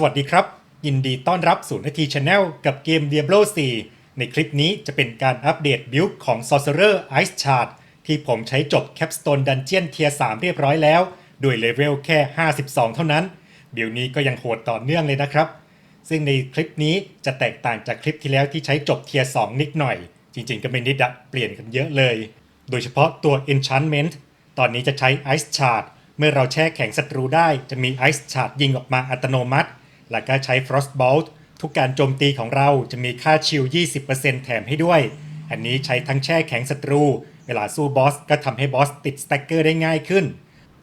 สวัสดีครับ ยินดีต้อนรับสู่นาทีชาแนลกับเกม Diablo 4 ในคลิปนี้จะเป็นการอัปเดตบิลด์ของ Sorcerer Ice Shard ที่ผมใช้จบ Capstone Dungeon เทียร์3เรียบร้อยแล้ว ด้วยเลเวลแค่ 52 เท่านั้น บิลด์นี้ก็ยังโหดต่อเนื่องเลยนะครับ ซึ่งในคลิปนี้จะแตกต่างจากคลิปที่แล้วที่ใช้จบเทียร์2นิดหน่อย จริงๆ ก็ไม่นิดอะเปลี่ยนกันเยอะเลย โดยเฉพาะตัว Enchantment ตอนนี้จะใช้ Ice Shard เมื่อเราแช่แข็งศัตรูได้จะมี Ice Shard ยิงออกมาอัตโนมัติ แล้วก็ใช้ Frostbolt ทุกการโจมตีของเราจะมีค่าชิล 20%แถมให้ด้วย อันนี้ใช้ทั้งแช่แข็งศัตรู เวลาสู้บอสก็ทำให้บอสติดสแต็กเกอร์ได้ง่ายขึ้น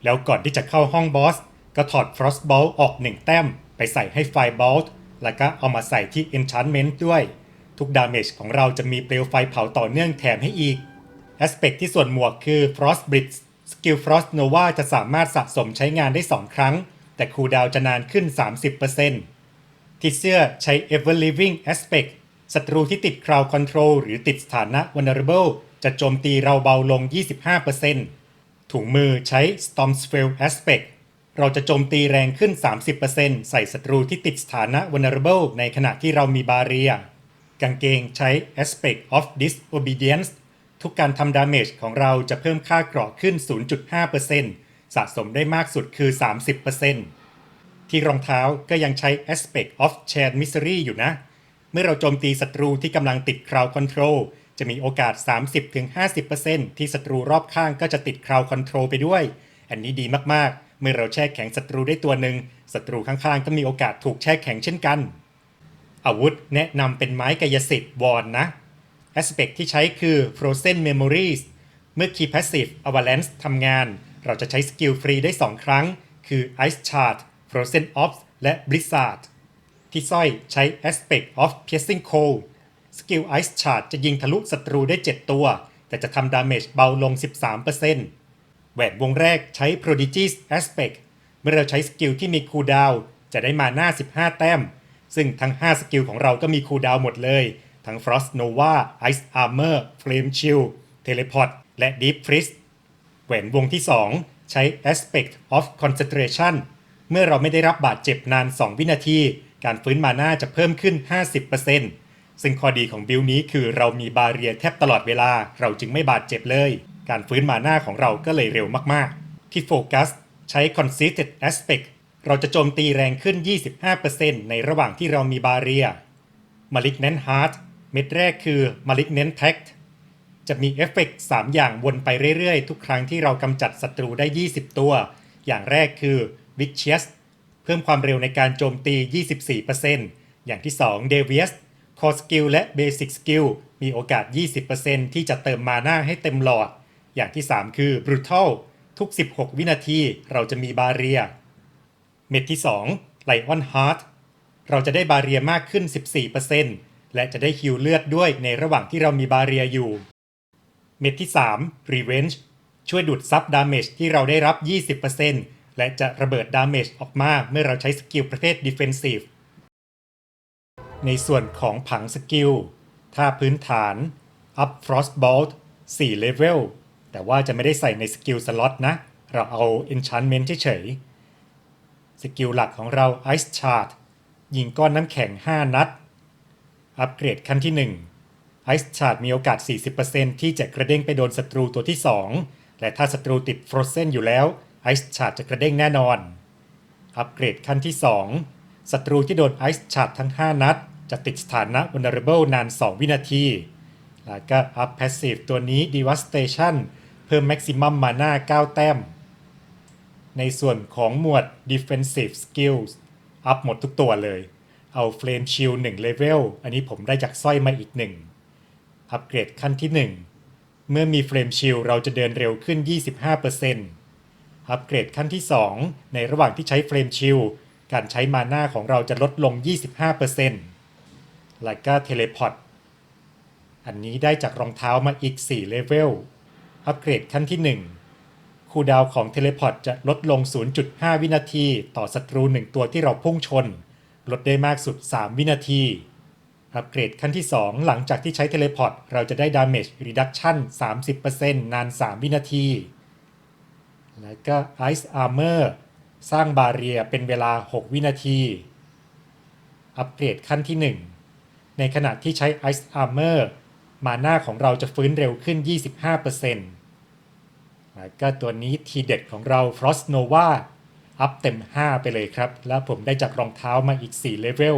แล้วก่อนที่จะเข้าห้องบอส ก็ถอด Frostbolt ออก 1 แต้ม ไปใส่ให้ Firebolt แล้วก็เอามาใส่ที่ Enchantment ด้วย ทุกดาเมจของเราจะมีเปลวไฟเผาต่อเนื่องแถมให้อีกแอสเปคที่ส่วนหมวกคือ Frost Blitz สกิล Frost Nova จะสามารถสะสมใช้งานได้ 2 ครั้ง แต่คูลดาวจะนานขึ้น 30%ที่เสื้อใช้ Ever Living Aspect ศัตรูที่ติด Crowd Control หรือติดสถานะ Vulnerable จะโจมตีเราเบาลง 25%ถุงมือใช้ Storm Spell Aspect เราจะโจมตีแรงขึ้น 30%ใส่ศัตรูที่ติดสถานะ Vulnerable ในขณะที่เรามีบาเรีย กางเกงใช้ Aspect of Disobedience ทุกการทำดาเมจของเราจะเพิ่มค่าเกราะขึ้น 0.5% สะสมได้มากสุดคือ 30%ที่รองเท้าก็ยังใช้ Aspect of Shared Misery อยู่นะ เมื่อเราโจมตีศัตรูที่กำลังติด Crowd Control จะมีโอกาส 30-50%ที่ศัตรูรอบข้างก็จะติด Crowd Control ไปด้วย อันนี้ดีมากๆ เมื่อเราแช่แข็งศัตรูได้ตัวหนึ่งศัตรูข้างๆ ก็มีโอกาสถูกแช่แข็งเช่นกัน อาวุธแนะนำเป็นไม้กายสิทธิ์วอนนะ Aspect ที่ใช้คือ Frozen Memories เมื่อ Key Passive Avalanche ทำงาน เราจะใช้สกิลฟรีได้ 2 ครั้ง คือ Ice Shard Frozen Ops และ Blizzard ที่สร้อยใช้ Aspect of Piercing Cold สกิล Ice Shard จะยิงทะลุศัตรูได้ 7 ตัว แต่จะทำดาเมจเบาลง 13%แหวนวงแรกใช้ Prodigy's Aspect เมื่อเราใช้สกิลที่มีคูลดาวจะได้มาหน้า 15 แต้ม ซึ่งทั้ง 5 สกิลของเราก็มีคูลดาวหมดเลย ทั้ง Frost Nova Ice Armor Flame Shield Teleport และ Deep Freeze แหวนวงที่ 2 ใช้ Aspect of Concentration เมื่อเราไม่ได้รับบาดเจ็บนาน 2 วินาที การฟื้นมาน่าจะเพิ่มขึ้น 50%ซึ่งข้อดีของบิลนี้คือเรามีบาเรียแทบตลอดเวลา เราจึงไม่บาดเจ็บเลย การฟื้นมาน่าของเราก็เลยเร็วมากๆ ที่โฟกัสใช้ Consistent Aspect เราจะโจมตีแรงขึ้น 25%ในระหว่างที่เรามีบาเรีย Malignant Heart เม็ดแรกคือ Malignant Pact จะมีเอฟเฟกต์3อย่างวนไปเรื่อยๆ ทุกครั้งที่เรากำจัดศัตรูได้ 20 ตัว อย่างแรกคือ Vicious เพิ่มความเร็วในการโจมตี 24%อย่างที่ 2 Devious Core Skill และ Basic Skill มีโอกาส 20%ที่จะเติมมาหน้าให้เต็มหลอด อย่างที่ 3 คือ Brutal ทุก 16 วินาทีเราจะมีบาเรีย เม็ดที่ 2 Lion Heart เราจะได้บาเรียมากขึ้น 14%และจะได้ฮิวเลือดด้วยในระหว่างที่เรามีบาเรียอยู่ ม็ดที่ 3 Revenge ช่วยดูดซับดาเมจที่เราได้รับ 20%และจะระเบิดดาเมจออกมาเมื่อเราใช้สกิลประเภท Defensive ในส่วนของผังสกิลถ้าพื้นฐาน Up Frostbolt 4 Level แต่ว่าจะไม่ได้ใส่ในสกิลสล็อตนะ เราเอา Enchantment เฉยๆสกิลหลักของเรา Ice Shard ยิงก้อนน้ำแข็ง 5 นัด อัปเกรดขั้นที่ 1 Ice Shard มีโอกาส 40%ที่จะกระเด้งไปโดนศัตรูตัวที่ 2 และถ้าศัตรูติด Frozen อยู่แล้ว Ice Shard จะกระเด้งแน่นอน อัปเกรดขั้นที่ 2 ศัตรูที่โดน Ice Shard ทั้ง 5 นัด จะติดสถานะ Vulnerable นาน 2 วินาที แล้วก็ Up Passive ตัวนี้ Devastation เพิ่ม Maximum Mana 9 แต้ม ในส่วนของหมวด Defensive Skills อัพหมดทุกตัวเลย เอา Flame Shield 1 Level อันนี้ผมได้จากสร้อยมาอีก1 อัปเกรดขั้นที่ 1 เมื่อมี Flame Shield เราจะเดินเร็วขึ้น 25%อัปเกรดขั้นที่ 2 ในระหว่างที่ใช้ Flame Shield การใช้มาน่าของเราจะลดลง 25%แล้วก็ Teleport อันนี้ได้จากรองเท้ามาอีก4 Level อัปเกรดขั้นที่ 1 คูดาวของเทเลพอร์ตจะลดลง 0.5 วินาที ต่อศัตรู 1 ตัวที่เราพุ่งชน ลดได้มากสุด 3 วินาที อัปเกรดขั้นที่ 2 หลังจากที่ใช้เทเลพอร์ตเราจะได้ Damage Reduction 30%นาน 3 วินาที แล้วก็ Ice Armor สร้างบาเรียเป็นเวลา 6 วินาที อัปเกรดขั้นที่ 1 ในขณะที่ใช้ Ice Armor มาหน้าของเราจะฟื้นเร็วขึ้น 25%แล้วก็ตัวนี้ทีเด็ดของเรา Frost Nova อัพเต็ม 5 ไปเลยครับ แล้วผมได้จากรองเท้ามาอีก 4 เลเวล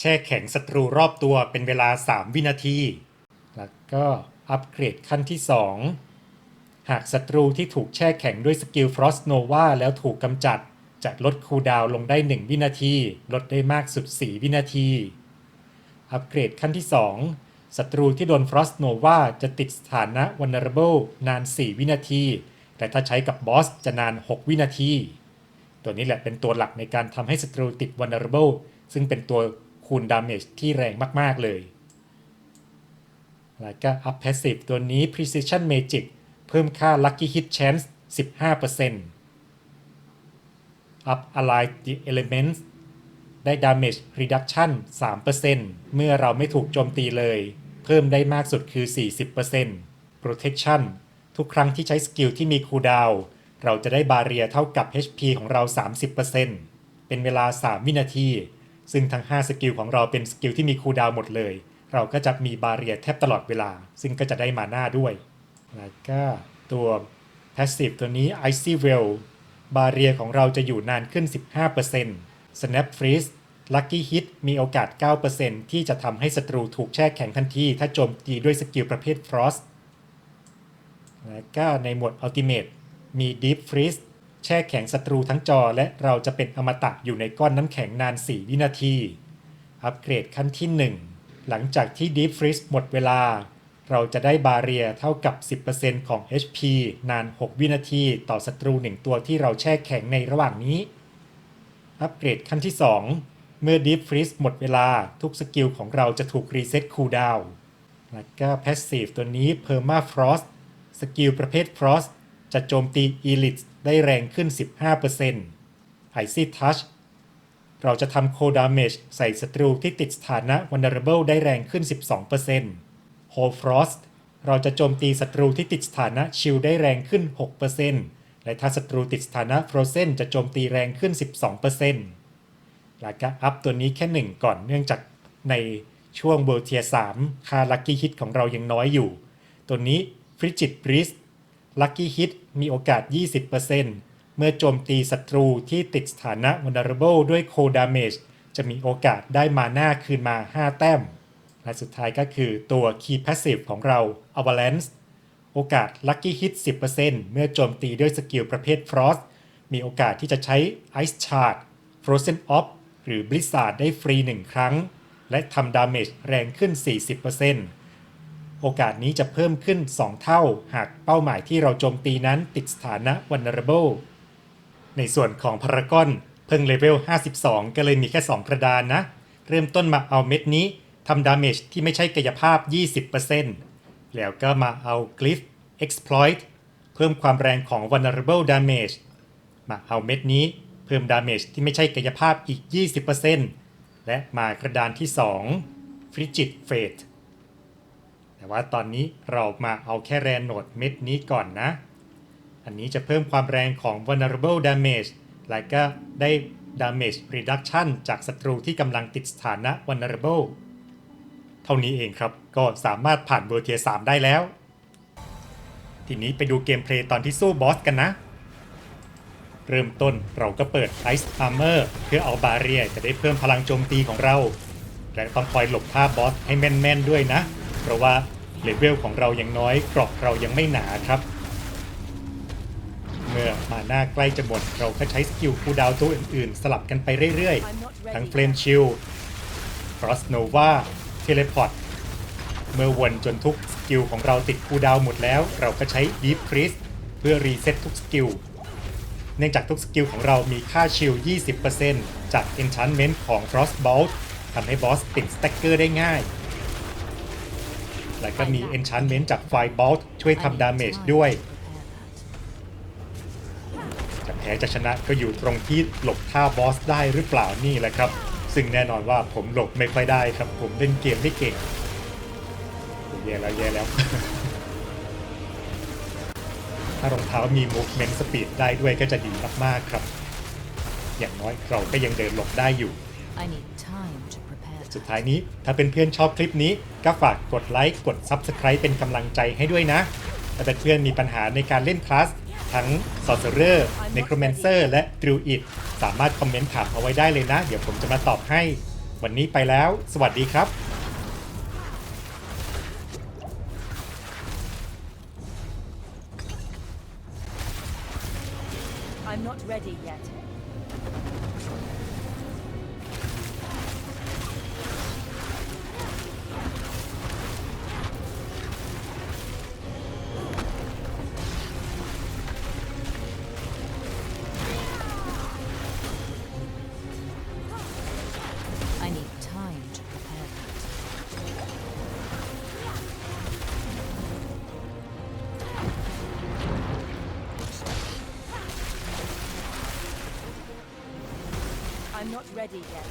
แช่แข็งศัตรูรอบตัวเป็นเวลา 3 วินาที แล้วก็อัปเกรดขั้นที่ 2 หากศัตรูที่ถูกแช่แข็งด้วยสกิล Frost Nova แล้วถูกกำจัด จะลดคูลดาวลงได้ 1 วินาที ลดได้มากสุด 4 วินาที อัปเกรดขั้นที่ 2 ศัตรูที่โดน Frost Nova จะติดสถานะ Vulnerable นาน 4 วินาที แต่ถ้าใช้กับบอสจะนาน 6 วินาที ตัวนี้แหละเป็นตัวหลักในการทำให้ศัตรูติด Vulnerable ซึ่งเป็นตัว คูณดาเมจที่แรงมากๆเลย แล้วก็ Up Passive ตัวนี้ Precision Magic เพิ่มค่า Lucky Hit Chance 15% Up Align the Elements ได้ Damage Reduction 3%เมื่อเราไม่ถูกโจมตีเลย เพิ่มได้มากสุดคือ 40% Protection ทุกครั้งที่ใช้สกิลที่มีคูดาวเราจะได้บาเรียเท่ากับ HP ของเรา 30%เป็นเวลา 3 วินาที ซึ่งทั้ง 5 สกิลของเราเป็นสกิลที่มีคูลดาวหมดเลย เราก็จะมีบาเรียแทบตลอดเวลา ซึ่งก็จะได้มาหน้าด้วย แล้วก็ตัว Passive ตัวนี้ Icy Well บาเรียของเราจะอยู่นานขึ้น 15% Snap Freeze Lucky Hit มีโอกาส 9%ที่จะทำให้ศัตรูถูกแช่แข็งทันที ถ้าโจมตีด้วยสกิลประเภท Frost แล้วก็ในหมวด Ultimate มี Deep Freeze แช่แข็งศัตรูทั้งจอและเราจะเป็นอมตะอยู่ในก้อนน้ำแข็งนาน 4 วินาที อัปเกรดขั้นที่ 1 หลังจากที่ Deep Freeze หมดเวลา เราจะได้บาเรียเท่ากับ 10%ของ HP นาน 6 วินาที ต่อศัตรู 1 ตัวที่เราแช่แข็งในระหว่างนี้ อัปเกรดขั้นที่ 2 เมื่อ Deep Freeze หมดเวลาทุกสกิลของเราจะถูกรีเซ็ตคูลดาวน์แล้วก็ Passive ตัวนี้ Perma Frost สกิลประเภท Frost จะโจมตี Elite ได้แรงขึ้น 15% Icy Touch เราจะทำโคดาเมจใส่ศัตรูที่ติดสถานะ Vulnerable ได้แรงขึ้น 12% Hold Frost เราจะโจมตีศัตรูที่ติดสถานะชิลได้แรงขึ้น 6%และถ้าศัตรูติดสถานะ Frozen จะโจมตีแรงขึ้น 12%แล้วก็อัพตัวนี้แค่ 1 ก่อนเนื่องจากในช่วงเบอร์เทีย3ค่า Lucky Hit ของเรายังน้อยอยู่ ตัวนี้ Frigid Breeze Lucky Hit มีโอกาส 20%เมื่อโจมตีศัตรูที่ติดสถานะ Vulnerable ด้วย Cold Damage จะมีโอกาสได้มาหน้าคืนมา 5 แต้ม และสุดท้ายก็คือตัว Key Passive ของเรา Avalanche โอกาส Lucky Hit 10%เมื่อโจมตีด้วยสกิลประเภท Frost มีโอกาสที่จะใช้ Ice Shard Frozen Off หรือ Blizzard ได้ฟรี 1 ครั้ง และทำดาเมจแรงขึ้น 40% โอกาสนี้จะเพิ่มขึ้น 2 เท่า หากเป้าหมายที่เราโจมตีนั้นติดสถานะ Vulnerable ในส่วนของพารากอนเพิ่งเลเวล 52 ก็เลยมีแค่ 2 กระดานนะ เริ่มต้นมาเอาเม็ดนี้ทำดาเมจที่ไม่ใช่กายภาพ 20%แล้วก็มาเอา Glyph Exploit เพิ่มความแรงของ Vulnerable Damage มาเอาเม็ดนี้เพิ่มดาเมจที่ไม่ใช่กายภาพอีก 20%และมากระดานที่ 2 Frigid Fate แต่ว่าตอนนี้เรามาเอาแค่แรนโนดเม็ดนี้ก่อนนะ อันนี้จะเพิ่มความแรงของ vulnerable damage และก็ได้ damage reduction จากศัตรูที่กำลังติดสถานะ vulnerable เท่านี้เองครับ ก็สามารถผ่านเวอร์เทีย3ได้แล้ว ทีนี้ไปดูเกมเพลย์ตอนที่สู้บอสกันนะ เริ่มต้นเราก็เปิด Ice Armor เพื่อเอาบาเรียจะได้เพิ่มพลังโจมตีของเรา และต้องคอยหลบท่าบอสให้แม่นๆด้วยนะ เพราะว่าเลเวลของเรายังน้อยกรอบเรายังไม่หนาครับ เมื่อมาหน้าใกล้จะหมดเราก็ใช้สกิลคูลดาวน์ตัวอื่นๆ สลับกันไปเรื่อยๆ ทั้งเฟลมชิลฟรอสโนวาเทเลพอร์ตเมื่อวนจนทุกสกิลของเราติดคูลดาวน์หมดแล้ว เราก็ใช้ Deep Freeze เพื่อรีเซ็ตทุกสกิลเนื่องจากทุกสกิลของเรามีค่าชิล 20%จาก Enchantment ของ Frostbolt ทำให้บอสติดสแต็กเกอร์ได้ง่าย และก็มี Enchantment จาก Firebolt ช่วยทำดาเมจด้วย จะแพ้จะชนะก็อยู่ตรงที่หลบท่าบอสได้หรือเปล่านี่แหละครับ ซึ่งแน่นอนว่าผมหลบไม่ค่อยได้ครับ ผมเล่นเกมไม่เก่งโอ้แย่แล้วแย่แล้ว ถ้ารองเท้ามี movement speed ได้ด้วยก็จะดีมากๆครับ อย่างน้อยเราก็ยังเดินหลบได้อยู่ I need time to สุดท้ายนี้ ถ้าเป็นเพื่อนชอบคลิปนี้ ก็ฝากกดไลค์กด Subscribe เป็นกำลังใจให้ด้วยนะ ถ้าเป็นเพื่อนมีปัญหาในการเล่นคลาสทั้ง Sorcerer Necromancer และ Druid สามารถคอมเมนต์ถามเอาไว้ได้เลยนะ เดี๋ยวผมจะมาตอบให้ วันนี้ไปแล้ว สวัสดีครับ I'm not ready yet. I'm not ready yet.